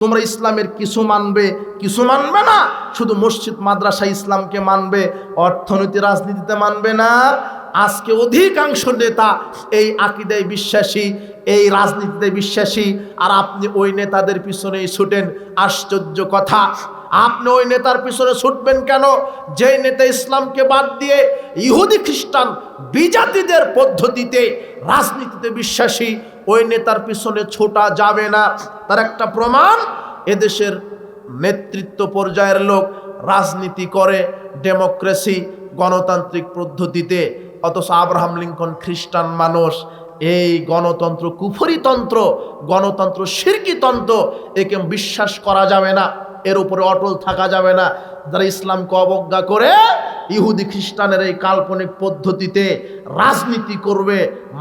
তোমরা ইসলামের কিছু মানবে কিছু মানবে না। শুধু মসজিদ, মাদ্রাসা ইসলামকে মানবে, অর্থনীতি, রাজনীতিতে মানবে না। আজকে অধিকাংশ নেতা এই আকিদায় বিশ্বাসী, এই রাজনীতিতে বিশ্বাসী, আর আপনি ওই নেতাদের পিছনেই ছুটেন। আশ্চর্য কথা। আপনি ওই নেতার পিছনে ছুটবেন কেন? যে নেতা ইসলামকে বাদ দিয়ে ইহুদি খ্রিস্টান বিজাতিদের পদ্ধতিতে রাজনীতিতে বিশ্বাসী, ওই নেতার পিছনে ছোটা যাবে না। তার একটা প্রমাণ, এদেশের নেতৃত্ব পর্যায়ের লোক রাজনীতি করে, ডেমোক্রেসি, গণতান্ত্রিক পদ্ধতিতে অথচ আব্রাহাম লিঙ্কন খ্রিস্টান মানুষ, এই গণতন্ত্র কুফরিতন্ত্র গণতন্ত্র সিরকিতন্ত্র একে বিশ্বাস করা যাবে না, এর উপরে অটল থাকা যাবে না। যারা ইসলামকে অবজ্ঞা করে ইহুদি খ্রিস্টানের এই কাল্পনিক পদ্ধতিতে রাজনীতি করবে,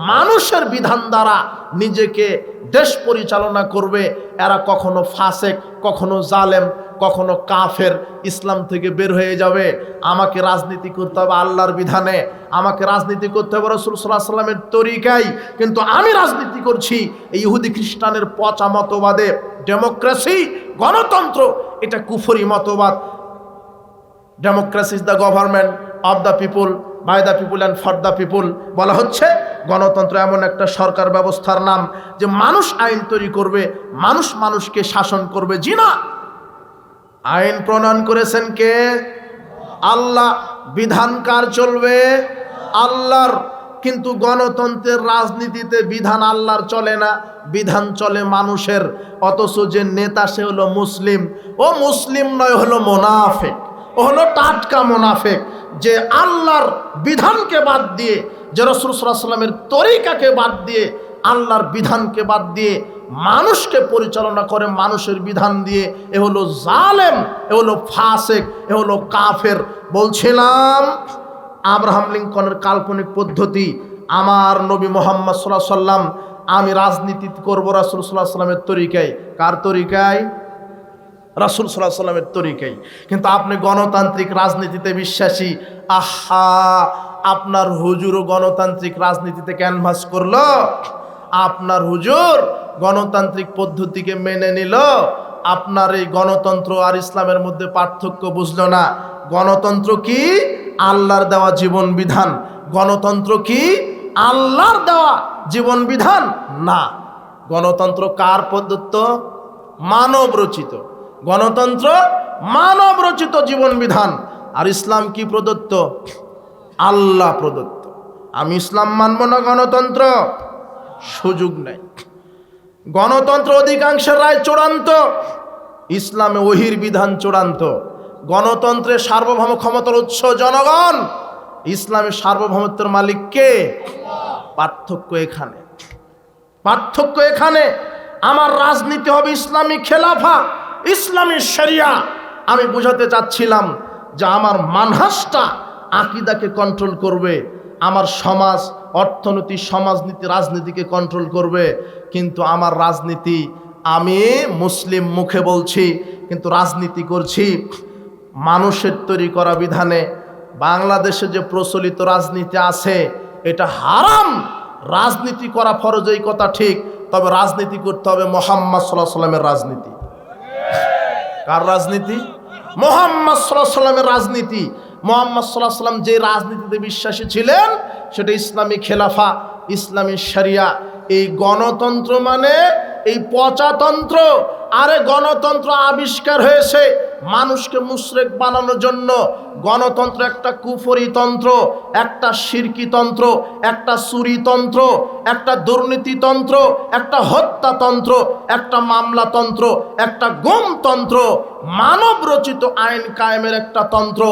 মানুষের বিধান দ্বারা নিজেকে দেশ পরিচালনা করবে। এরা কখনো ফাসেক, কখনো জালেম, কখনো কাফের, ইসলাম থেকে বের হয়ে যাবে। আমাকে রাজনীতি করতে হবে আল্লাহর বিধানে। আমাকে রাজনীতি করতে হবে রসুল সাল্লাহ সাল্লামের তরিকাই কিন্তু আমি রাজনীতি করছি এই ইহুদি খ্রিস্টানের পচা মতবাদে ডেমোক্রেসি, গণতন্ত্র, এটা কুফরি মতবাদ। Democracy is the government of the people by the people and for the people বলা হচ্ছে, গণতন্ত্র এমন একটা সরকার ব্যবস্থার নাম যে মানুষ আইন তৈরি করবে, মানুষ মানুষকে শাসন করবে। জি না। আইন প্রণয়ন করেছেন কে? আল্লাহ। বিধান কার চলবে? আল্লাহর। কিন্তু গণতন্ত্রের রাজনীতিতে বিধান আল্লাহর চলে না, বিধান চলে মানুষের। অথচ যে নেতা সে হলো মুসলিম। ও মুসলিম নয়, হলো মোনাফেক। ও হলো টাটকা মোনাফেক, যে আল্লাহর বিধানকে বাদ দিয়ে, যে রসুল সাল্লামের তরিকাকে বাদ দিয়ে, আল্লাহর বিধানকে বাদ দিয়ে মানুষকে পরিচালনা করে মানুষের বিধান দিয়ে, এ হলো জালেম, এ হলো ফাসেক, এ হলো কাফের। বলছিলাম, আব্রাহাম লিঙ্কনের কাল্পনিক পদ্ধতি, আমার নবী মোহাম্মদ সাল্লাহ সাল্লাম আমি রাজনীতি করব রাসুল সাল্লাহ সাল্লামের তরিকায়। কার তরিকায়? রাসুল সাল্লাহ সাল্লামের তরিকাই। কিন্তু আপনি গণতান্ত্রিক রাজনীতিতে বিশ্বাসী, আহা, আপনার হুজুরও গণতান্ত্রিক রাজনীতিতে ক্যানভাস করল, আপনার হুজুর গণতান্ত্রিক পদ্ধতিকে মেনে নিল, আপনার এই গণতন্ত্র আর ইসলামের মধ্যে পার্থক্য বুঝল না। গণতন্ত্র কি? আল্লাহর দেওয়া জীবন বিধান। গণতন্ত্র কি? আল্লাহর দেওয়া জীবন বিধান? না। গণতন্ত্র কার প্রদত্ত মানব রচিত। গণতন্ত্র মানব রচিত জীবন বিধান আর ইসলাম কি প্রদত্ত? আল্লাহ প্রদত্ত। আমি ইসলাম মানব না গণতন্ত্র? সুযোগ নেই। গণতন্ত্র অধিকাংশের রায় চূড়ান্ত। ইসলামে ওহির বিধান চূড়ান্ত। গণতন্ত্রের সার্বভৌম ক্ষমতার উৎস জনগণ। ইসলামের সার্বভৌমত্বের মালিক কে? পার্থক্য এখানে। পার্থক্য এখানে। আমার রাজনীতি হবে ইসলামী খেলাফা। ইসলামী শরিয়া। আমি বোঝাতে চাচ্ছিলাম যে আমার মানহাসটা আকিদাকে কন্ট্রোল করবে, আমার সমাজ, অর্থনীতি, সমাজনীতি, রাজনীতিকে কন্ট্রোল করবে, কিন্তু আমার রাজনীতি আমি মুসলিম মুখে বলছি, কিন্তু রাজনীতি করছি মানুষের তৈরি করা বিধানে। বাংলাদেশে যে প্রচলিত রাজনীতি আছে, এটা হারাম। রাজনীতি করা ফরজ এই কথা ঠিক, তবে রাজনীতি করতে হবে মোহাম্মদ সাল্লাহ সাল্লামের রাজনীতি। কার রাজনীতি? মোহাম্মদ সাল্লামের রাজনীতি। মোহাম্মদ সাল্লাহ সাল্লাম যে রাজনীতিতে বিশ্বাসী ছিলেন, সেটা ইসলামী খেলাফা, ইসলামী সারিয়া এই গণতন্ত্র মানে এই পচাতন্ত্র। আরে গণতন্ত্র আবিষ্কার হয়েছে। মানুষকে মুশরেক বানানোর জন্য গণতন্ত্র একটা কুফরিতন্ত্র একটা সিরকিতন্ত্র একটা চুরিতন্ত্র একটা দুর্নীতিতন্ত্র একটা হত্যাতন্ত্র একটা মামলাতন্ত্র একটা গমতন্ত্র মানব রচিত আইন কায়েমের একটা তন্ত্র,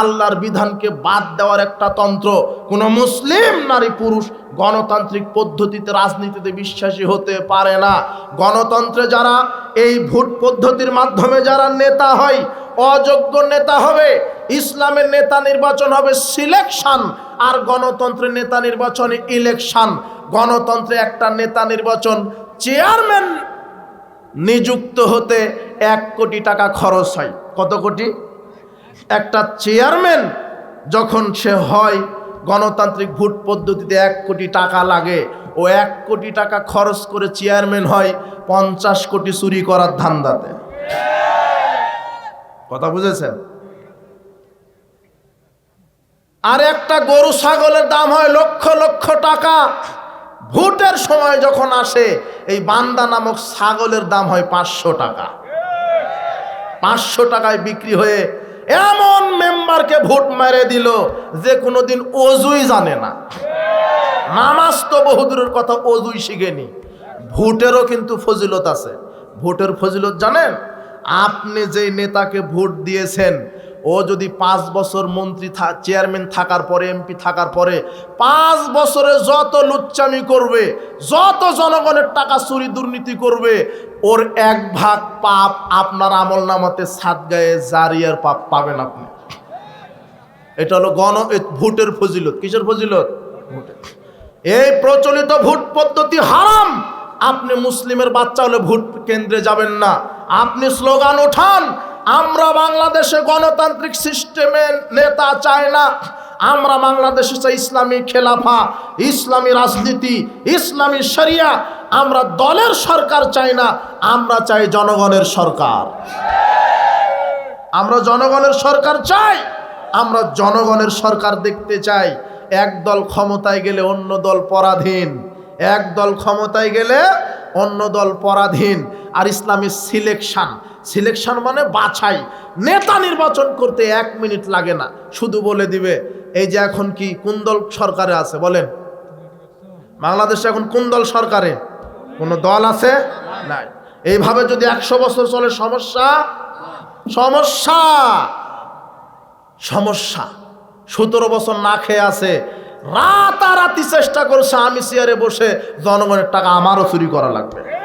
আল্লাহর বিধানকে বাদ দেওয়ার একটা তন্ত্র। কোনো মুসলিম নারী পুরুষ গণতান্ত্রিক পদ্ধতিতে, রাজনীতিতে বিশ্বাসী হতে পারে না। গণতন্ত্রে যারা এই ভোট পদ্ধতির মাধ্যমে যারা নেতা হয়, অযোগ্য নেতা হবে, ইসলামের নেতা নির্বাচন হবে সিলেকশন, আর গণতন্ত্রের নেতা নির্বাচন ইলেকশন। গণতন্ত্রে একটা নেতা নির্বাচন চেয়ারম্যান নিযুক্ত হতে এক কোটি টাকা খরচ হয়। কত কোটি? একটা চেয়ারম্যান যখন সে হয়, গণতান্ত্রিক ভোট পদ্ধতিতে এক কোটি টাকা লাগে। ও এক কোটি টাকা খরচ করে চেয়ারম্যান হয়, পঞ্চাশ কোটি চুরি করার ধান্দাতে। কথা বুঝেছেন? আর একটা গরু ছাগলের দাম হয় লক্ষ লক্ষ টাকা। ভোটের সময় যখন আসে, এই বান্দা নামক ছাগলের দাম হয় পাঁচশো টাকা। পাঁচশো টাকায় বিক্রি হয়ে এমন মেম্বারকে ভোট মেরে দিল যে কোনোদিন অজুই জানে না। নামাজ তো বহুদূরের কথা, অজুই শিখেনি। ভোটেরও কিন্তু ফজিলত আছে। ভোটের ফজিলত জানেন? আপনি যেই নেতাকে ভোট দিয়েছেন ও যদি পাঁচ বছর মন্ত্রী চেয়ারম্যান থাকার পরে, এমপি থাকার পরে, পাঁচ বছরে যত লুচ্চামি করবে, যত জনগণের টাকা চুরি দুর্নীতি করবে, ওর এক ভাগ পাপ আপনার আমল নামাতে সাত গায়ে জারিয়ার পাপ পাবেন আপনি। এটা হলো গণ ভোটের ফজিলত। কিসের ফজিলত? এই প্রচলিত ভোট পদ্ধতি হারাম। আপনি মুসলিমের বাচ্চা হলে ভোট কেন্দ্রে যাবেন না। আপনি স্লোগান ওঠান আমরা বাংলাদেশে গণতান্ত্রিক সিস্টেমের নেতা চাই না। আমরা বাংলাদেশে চাই ইসলামী খেলাফা, ইসলামী রাজনীতি, ইসলামী শরিয়া। আমরা দলের সরকার চাই না, আমরা চাই জনগণের সরকার। আমরা জনগণের সরকার চাই, আমরা জনগণের সরকার দেখতে চাই। এক দল ক্ষমতায় গেলে অন্য দল পরাধীন, এক দল ক্ষমতায় গেলে অন্য দল পরাধীন আর ইসলামী সিলেকশন। সিলেকশন মানে বাছাই। নেতা নির্বাচন করতে এক মিনিট লাগে না। শুধু বলে দিবে, এই যে এখন কি কোন দল সরকারে আছে? বলেন। বাংলাদেশে এখন কোন দল সরকারে? কোনো দল আছে? নাই। এইভাবে যদি একশো বছর চলে, সমস্যা? সমস্যা! সমস্যা। সতেরো বছর না খেয়ে আছে। রাতারাতি চেষ্টা করছে, আমি চেয়ারে বসে জনগণের টাকা আমারও চুরি করা লাগবে।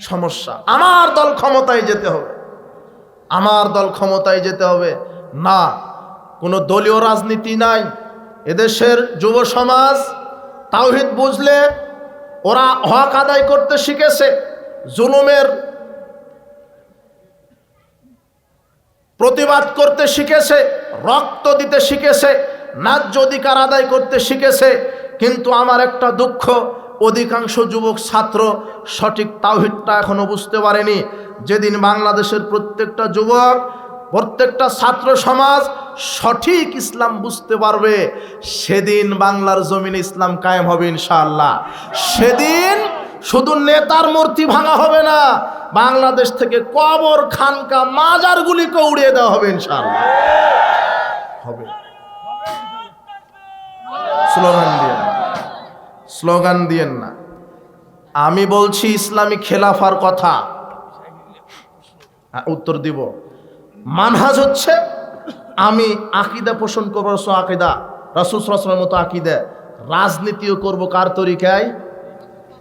সমস্যা। আমার দল ক্ষমতায় যেতে হবে। আমার দল ক্ষমতায় যেতে হবে। না, কোনো দলীয় রাজনীতি নাই। এদেশের যুব সমাজ, তাওহিদ বুঝলে ওরা হক আদায় করতে শিখেছে। জুলুমের প্রতিবাদ করতে শিখেছে, রক্ত দিতে শিখেছে, ন্যায্য অধিকার আদায় করতে শিখেছে, কিন্তু আমার একটা দুঃখ, অধিকাংশ যুবক ছাত্র সঠিক তাওহিদটা এখনও বুঝতে পারেনি। যেদিন বাংলাদেশের প্রত্যেকটা যুবক, প্রত্যেকটা ছাত্র সমাজ সঠিক ইসলাম বুঝতে পারবে, সেদিন বাংলার জমিনে ইসলাম কায়েম হবে ইনশাআল্লাহ। সেদিন শুধু নেতার মূর্তি ভাঙা হবে না বাংলাদেশ থেকে কবর খানকা মাজারগুলিকে উড়িয়ে দেওয়া হবে ইনশাআল্লাহ। হবে। স্লোগান দিয়ে স্লোগান দিয়েন না। আমি বলছি ইসলামী খেলাফার কথা। হ্যাঁ, উত্তর দিব। মানহাজ হচ্ছে আমি আকিদা পোষণ করব আকিদা। রাসুল সাল্লামের মতো আকিদা। রাজনীতিও করব কার তরিকায়?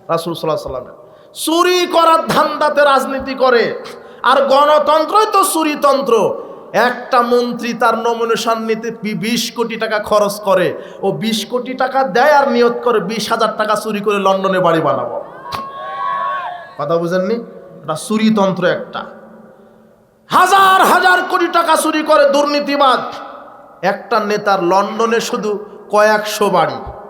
রাসুল সাল্লাহ সাল্লামের চুরি করার ধান্দাতে রাজনীতি করে। আর গণতন্ত্রই তো চুরিতন্ত্র। একটা মন্ত্রী তার নমিনেশন নিতে বিশ কোটি টাকা খরচ করে। ও বিশ কোটি টাকা দেয় আর নিয়ত করে বিশ হাজার টাকা চুরি করে লন্ডনে বাড়ি বানাবো। কথা বুঝেননি? এটা চুরিতন্ত্র একটা। হাজার হাজার কোটি টাকা চুরি করে দুর্নীতিবাদ। একটা নেতার লন্ডনে শুধু কয়েকশো বাড়ি।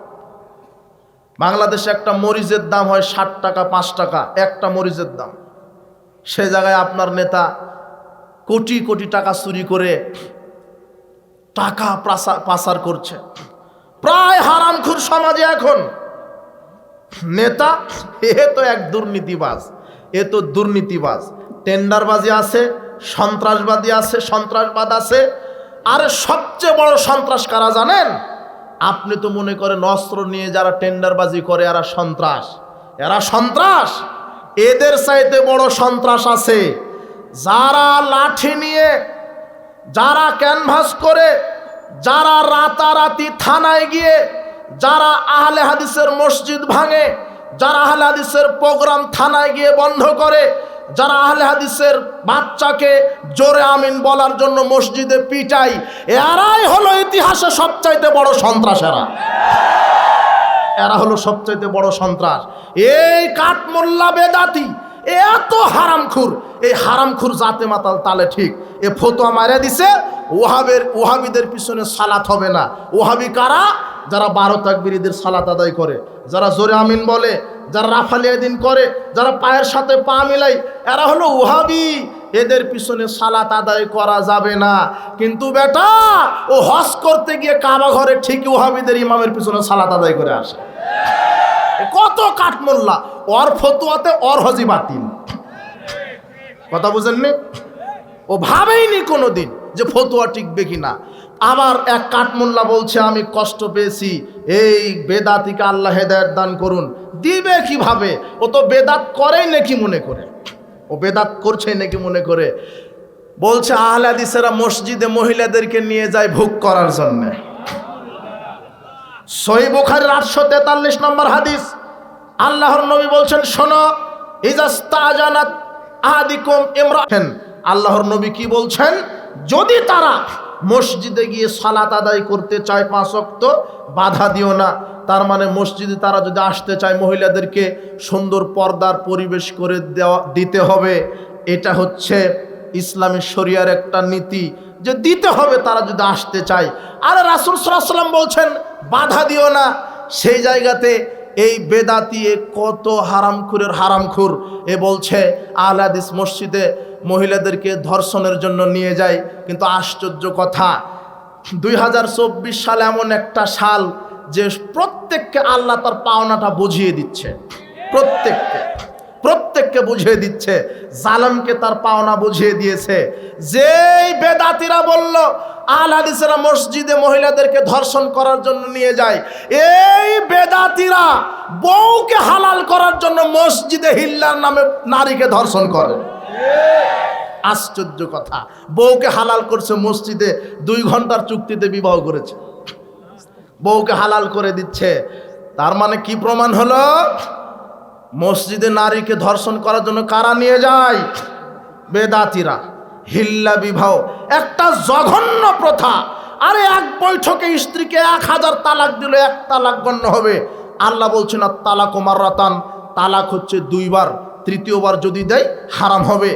বাংলাদেশে একটা মরিচের দাম হয় ষাট টাকা, পাঁচ টাকা, একটা মরিচের দাম। সে জায়গায় আপনার নেতা কোটি কোটি টাকা চুরি করে টাকা পাচার করছে। প্রায় হারামখুর সমাজে এখন। নেতা, এ তো এক দুর্নীতিবাজ, এ তো দুর্নীতিবাজ। টেন্ডারবাজি আছে, সন্ত্রাসবাদী আছে, সন্ত্রাসবাদ আছে। আর সবচেয়ে বড় সন্ত্রাস কারা জানেন? আপনি তো মনে করেন অস্ত্র নিয়ে যারা টেন্ডারবাজি করে, এরা সন্ত্রাস। এরা সন্ত্রাস? এদের চাইতে বড় সন্ত্রাস আছে। যারা লাঠি নিয়ে, যারা ক্যানভাস করে, যারা রাতারাতি থানায় গিয়ে, যারা আহলে হাদিসের মসজিদ ভাঙে, যারা আহলে হাদিসের প্রোগ্রাম থানায় গিয়ে বন্ধ করে যারা আহলে হাদিসের বাচ্চাকে জোরে আমিন বলার জন্য মসজিদে পিটাই, এরাই হলো ইতিহাসে সবচাইতে বড় সন্ত্রাসেরা। এরা হলো সবচাইতে বড় সন্ত্রাস। এই কাঠমোল্লা বেদাতি এত হারামখুর, এই হারামখুর জাতে মাতাল তালে ঠিক। এ ফতোয়া মারা দিছে, ওহাবের, ওহাবিদের পিছনে সালাত হবে না। ওহাবি কারা? যারা বারো তাকবিরিদের সালাত আদায় করে, যারা জোরে আমিন বলে যারা রাফালিয়া দিন করে, যারা পায়ের সাথে পা মিলাই, এরা হলো উহাবি এদের পিছনে সালাত আদায় করা যাবে না। কিন্তু বেটা, ও হজ করতে গিয়ে কাবা ঘরে ঠিকই ওহাবিদের ইমামের পিছনে সালাত আদায় করে আসে। কত কাঠমোল্লা, ওর ফতুয়াতে অর হজি বাতিল। কথা বুঝেননি? ও ভাবেইনি কোনো দিন যে ফতুয়া টিকবে কিনা। আবার এক কাঠমোল্লা বলছে, আমি কষ্ট পেয়েছি। এই বেদাতিকে আল্লাহ হেদায়ত দান করুন। দিবে কীভাবে? ও তো বেদাত করেই নাকি মনে করে। ও বেদাত করছে নাকি মনে করে। বলছে আহলাদিসেরা মসজিদে মহিলাদেরকে নিয়ে যায় ভোগ করার জন্যে। সহি বুখারের আটশো তেতাল্লিশ নম্বর হাদিস। আল্লাহর নবী বলছেন, শোনো ইজাস্তাজানাত আদিকুম ইমরান আল্লাহর নবী কি বলছেন? যদি তারা মসজিদে গিয়ে সালাত আদায় করতে চায় পাঁচ অক্ত বাধা দিও না। তার মানে মসজিদে তারা যদি আসতে চায়, মহিলাদেরকে সুন্দর পর্দার পরিবেশ করে দেওয়া, দিতে হবে। এটা হচ্ছে ইসলামী শরিয়ার একটা নীতি যে দিতে হবে তারা যদি আসতে চায়। আর রাসুল সাল্লাম বলছেন, বাধা দিও না। সেই জায়গাতে এই বেদাতি কত হারামখুরের হারামখুর। এ বলছে আহলাদিস মসজিদে মহিলাদেরকে ধর্ষণের জন্য নিয়ে যায়। কিন্তু আশ্চর্য কথা, দুই হাজার চব্বিশ সাল এমন একটা সাল যে প্রত্যেককে আল্লাহ তার পাওনাটা বুঝিয়ে দিচ্ছে। প্রত্যেককে প্রত্যেককে বুঝিয়ে দিচ্ছে, জালামকে তার পাওনা বুঝিয়ে দিয়েছে। যেই বেদাতিরা বলল, আল হাদিসেরা মসজিদে মহিলাদেরকে ধর্ষণ করার জন্য নিয়ে যায়, এই বেদাতিরা বউকে হালাল করার জন্য মসজিদে হিল্লার নামে নারীকে ধর্ষণ করে। আশ্চর্য কথা। বউকে হালাল করছে মসজিদে, দুই ঘণ্টার চুক্তিতে বিবাহ করেছে। বউকে হালাল করে দিচ্ছে। তার মানে কি প্রমাণ হলো? মসজিদে নারীকে ধর্ষণ করার জন্য কারা নিয়ে যায়? বেদাতিরা। হিল্লা বিবাহ। একটা জঘন্য প্রথা। আরে এক বৈঠকে স্ত্রীকে এক হাজার তালাক দিলে এক তালাক গণ্য হবে। আল্লাহ বলছে না তালাক ওমার রতান তালাক হচ্ছে দুইবার। তৃতীয়বার যদি দেয়, হারাম হবে।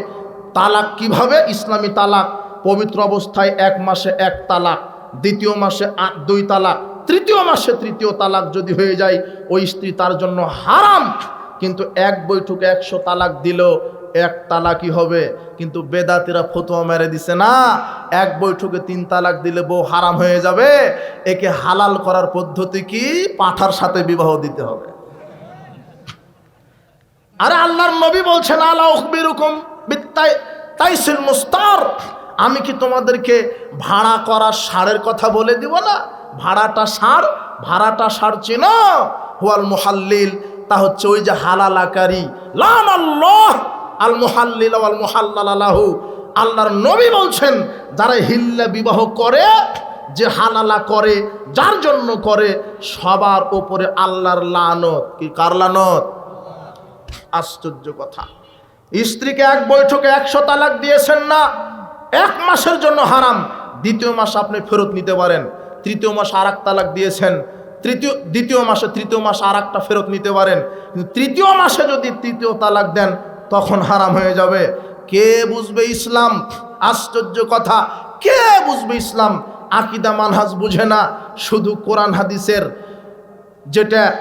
তালাক কীভাবে? ইসলামী তালাক। পবিত্র অবস্থায় এক মাসে এক তালাক, দ্বিতীয় মাসে দুই তালাক, তৃতীয় মাসে তৃতীয় তালাক যদি হয়ে যায়, ওই স্ত্রী তার জন্য হারাম। কিন্তু এক বৈঠকে একশো তালাক দিল এক তালাকই হবে। কিন্তু বেদাতিরা ফতুয়া মেরে দিছে, না, এক বৈঠকে তিন তালাক দিলে বউ হারাম হয়ে যাবে। একে হালাল করার পদ্ধতি কি? পাঠার সাথে বিবাহ দিতে হবে। আরে আল্লাহর নবী বলছেন, আলা উখবিরুকুম বিত্তাই, তাইসিল মুস্তার। আমি কি তোমাদেরকে ভাড়া করা সারের কথা বলে দিব না? ভাড়াটা সার ভাড়াটা সার চিনো? হুয়াল মুহাল্লিল, তা হচ্ছে ওই যে হালাল আকারি লান আল্লাহ আল মুহাল্লিল আল মুহাল্লাল আলাহু আল্লাহর নবী বলছেন, যারা হিল্লা বিবাহ করে, যে হালালা করে, যার জন্য করে, সবার ওপরে আল্লাহর লানত। কি, কার লানত? আশ্চর্য কথা। স্ত্রীকে এক বৈঠকে একশো তালাক দিয়েছেন না, এক মাসের জন্য হারাম। দ্বিতীয় মাস আপনি ফেরত নিতে পারেন, তৃতীয় মাস আর তালাক দিয়েছেন, তৃতীয়, দ্বিতীয় মাসে তৃতীয় মাসে আর একটা ফেরত নিতে পারেন। কিন্তু তৃতীয় মাসে যদি তৃতীয় তালাক দেন, তখন হারাম হয়ে যাবে। কে বুঝবে ইসলাম? আশ্চর্য কথা। কে বুঝবে ইসলাম? আকিদা মানহাজ বুঝে না। শুধু কোরআন হাদিসের, যেটা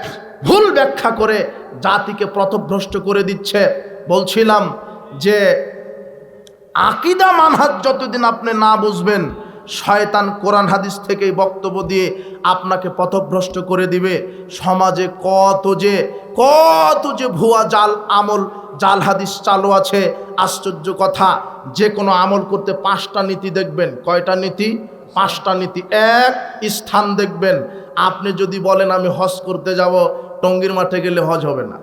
ভুল ব্যাখ্যা করে জাতিকে প্রতভ্রষ্ট করে দিচ্ছে। বলছিলাম যে, আকিদা মানহাজ যতদিন আপনি না বুঝবেন, শয়তান কোরআন হাদিস থেকেই বক্তব্য দিয়ে আপনাকে পথভ্রষ্ট করে দিবে। সমাজে কত যে কত যে ভুয়া জাল আমল, জাল হাদিস চালু আছে, আশ্চর্য কথা। যে কোনো আমল করতে পাঁচটা নীতি দেখবেন। কয়টা নীতি? পাঁচটা নীতি। এক, স্থান দেখবেন। আপনি যদি বলেন, আমি হজ করতে যাব টঙ্গির মাঠে গেলে হজ হবে না।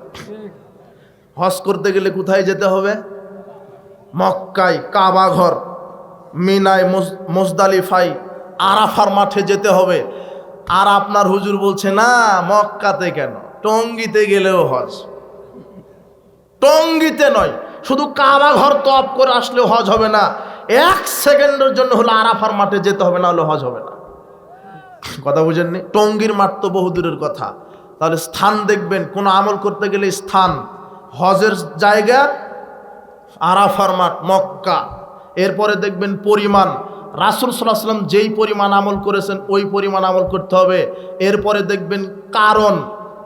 হজ করতে গেলে কোথায় যেতে হবে? মক্কায় কাবাঘর, মিনায় মোজদালিফাই আরাফার মাঠে যেতে হবে। আর আপনার হুজুর বলছে, না, মক্কাতে কেন? টঙ্গিতে গেলেও হজ। টঙ্গিতে নয়, শুধু কাবাঘর তপ করে আসলেও হজ হবে না। এক সেকেন্ডের জন্য হলো আরাফার মাঠে যেতে হবে, না হলে হজ হবে না। কথা বুঝেননি? টঙ্গির মাঠ তো বহুদূরের কথা। তাহলে স্থান দেখবেন, কোনো আমল করতে গেলে স্থান। হজের জায়গা আরাফার মাঠ, মক্কা। এরপরে দেখবেন পরিমাণ। রাসুল সাল্লাম যেই পরিমাণ আমল করেছেন, ওই পরিমাণ আমল করতে হবে। এরপরে দেখবেন কারণ।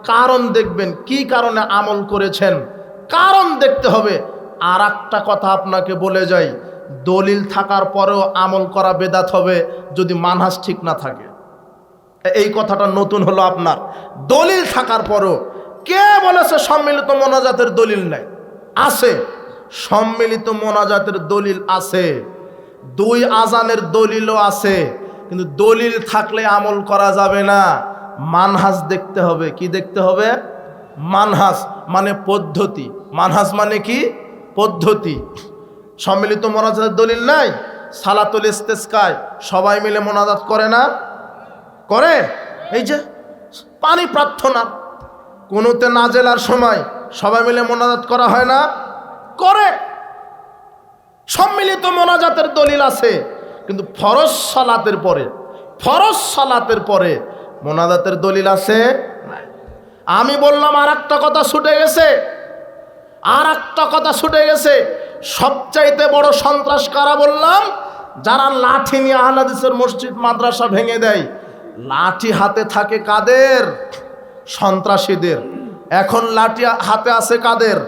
কারণ দেখবেন, কি কারণে আমল করেছেন? কারণ দেখতে হবে। আর একটা কথা আপনাকে বলে যাই, দলিল থাকার পরেও আমল করা বেদাত হবে যদি মানহাস ঠিক না থাকে। এই কথাটা নতুন হলো আপনার। দলিল থাকার পরও কে বলেছে সম্মিলিত মোনাজাতের দলিল নাই? আছে। সম্মিলিত মোনাজাতের দলিল আছে। দুই আজানের দলিলও আছে। কিন্তু দলিল থাকলে আমল করা যাবে না। মানহাস দেখতে হবে। কি দেখতে হবে? মানহাজ মানে পদ্ধতি। মানহাজ মানে কি? পদ্ধতি। সম্মিলিত মোনাজাতের দলিল নাই? সালাতুল ইস্তেস্কায় সবাই মিলে মোনাজাত করে না? করে? এই যে পানি প্রার্থনা। কোনোতে না জেলার সময় সবাই মিলে মোনাজাত করা হয় না? করে। সম্মিলিত মোনাজাতের দলিল আছে, কিন্তু ফরজ সালাতের পরে, ফরজ সালাতের পরে মোনাজাতের দলিল আছে আমি বললাম আর একটা কথা ছুটে গেছে। আর একটা কথা ছুটে গেছে। সবচাইতে বড় সন্ত্রাস কারা বললাম? যারা লাঠি নিয়ে আহলাদিসের মসজিদ, মাদ্রাসা ভেঙে দেয় লাঠি হাতে থাকে কাদের? সন্ত্রাসীদের। এখন লাঠি হাতে আছে কাদের?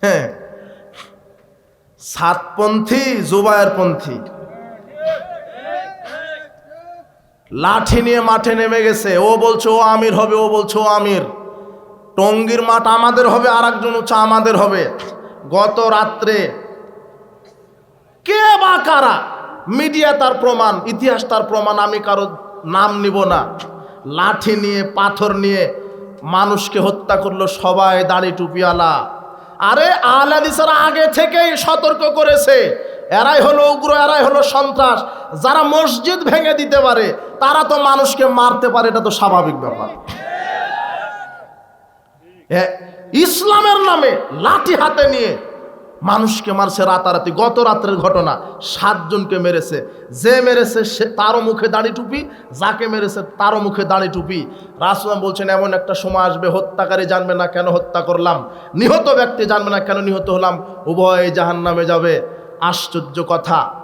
হ্যাঁ। সাতপন্থী জুবায়ের পন্থী লাঠি নিয়ে মাঠে নেমে গেছে। ও বলছে, ও আমির হবে, ও বলছে, ও আমির। টঙ্গির মাঠ আমাদের হবে আর একজন হচ্ছে আমাদের হবে। গত রাত্রে কে বা কারা মিডিয়া তার প্রমাণ, ইতিহাস তার প্রমাণ, আমি কারও নাম নিব না। লাঠি নিয়ে, পাথর নিয়ে মানুষকে হত্যা করল সবাই দাড়ি টুপিওয়ালা। আরে আহলাদিসেরা আগে থেকেই সতর্ক করেছে, এরাই হলো উগ্র, এরাই হলো সন্ত্রাস। যারা মসজিদ ভেঙে দিতে পারে, তারা তো মানুষকে মারতে পারে, এটা তো স্বাভাবিক ব্যাপার। ইসলামের নামে লাঠি হাতে নিয়ে মানুষকে মারছে রাতারাতি। গত রাত্রের ঘটনা, সাতজনকে মেরেছে। যে মেরেছে সে তারও মুখে দাড়ি টুপি, যাকে মেরেছে তারও মুখে দাঁড়ি টুপি। রাসুলাম বলছেন, এমন একটা সময় আসবে, হত্যাকারী জানবে না কেন হত্যা করলাম। নিহত ব্যক্তি জানবে না কেন নিহত হলাম। উভয় জাহান নামে যাবে। আশ্চর্য কথা।